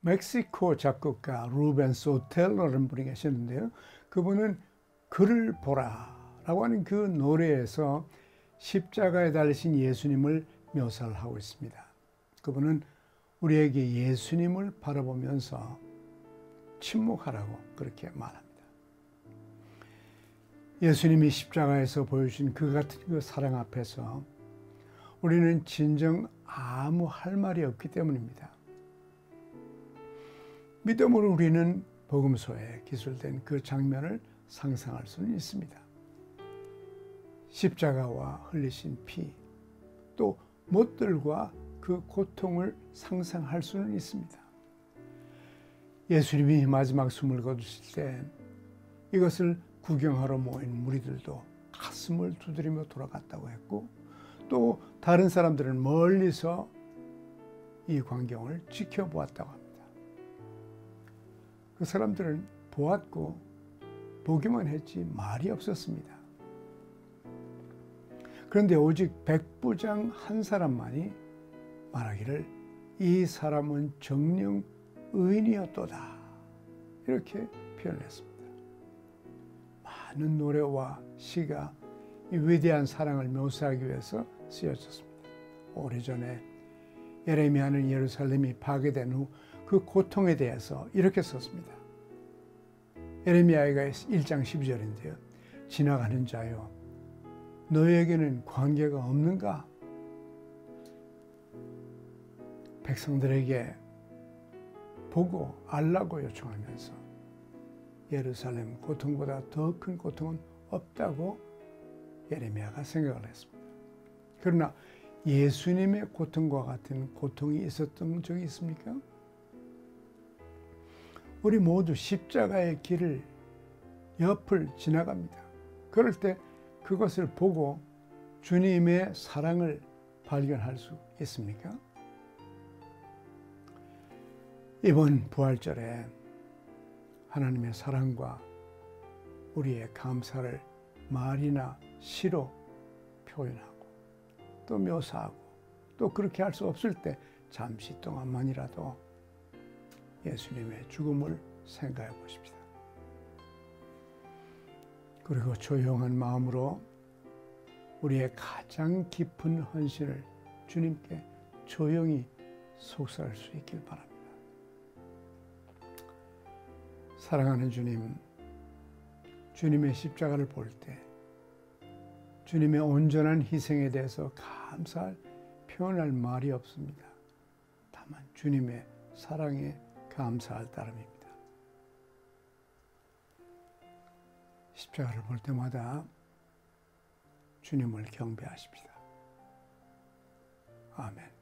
멕시코 작곡가 루벤 소텔로라는 분이 계셨는데요. 그분은 그를 보라라고 하는 그 노래에서 십자가에 달리신 예수님을 묘사를 하고 있습니다. 그분은 우리에게 예수님을 바라보면서 침묵하라고 그렇게 말합니다. 예수님이 십자가에서 보여주신 그 같은 그 사랑 앞에서 우리는 진정 아무 할 말이 없기 때문입니다. 믿음으로 우리는 복음서에 기술된 그 장면을 상상할 수는 있습니다. 십자가와 흘리신 피, 또 못들과 그 고통을 상상할 수는 있습니다. 예수님이 마지막 숨을 거두실 때 이것을 구경하러 모인 무리들도 가슴을 두드리며 돌아갔다고 했고 또 다른 사람들은 멀리서 이 광경을 지켜보았다고 합니다. 그 사람들은 보았고 보기만 했지 말이 없었습니다. 그런데 오직 백부장 한 사람만이 말하기를 이 사람은 정령 의인이었도다. 이렇게 표현했습니다. 많은 노래와 시가 이 위대한 사랑을 묘사하기 위해서 쓰여졌습니다. 오래전에 예레미야는 예루살렘이 파괴된 후 그 고통에 대해서 이렇게 썼습니다. 예레미야가 1장 12절인데요. 지나가는 자요. 너에게는 관계가 없는가? 백성들에게 보고 알라고 요청하면서 예루살렘 고통보다 더 큰 고통은 없다고 예레미야가 생각을 했습니다. 그러나 예수님의 고통과 같은 고통이 있었던 적이 있습니까? 우리 모두 십자가의 길을 옆을 지나갑니다. 그럴 때 그것을 보고 주님의 사랑을 발견할 수 있습니까? 이번 부활절에 하나님의 사랑과 우리의 감사를 말이나 시로 표현하고 또 묘사하고 또 그렇게 할 수 없을 때 잠시 동안만이라도 예수님의 죽음을 생각해 보십시다. 그리고 조용한 마음으로 우리의 가장 깊은 헌신을 주님께 조용히 속삭일 수 있길 바랍니다. 사랑하는 주님, 주님의 십자가를 볼 때, 주님의 온전한 희생에 대해서 감사할, 표현할 말이 없습니다. 다만 주님의 사랑에 감사할 따름입니다. 십자가를 볼 때마다 주님을 경배하십시다. 아멘.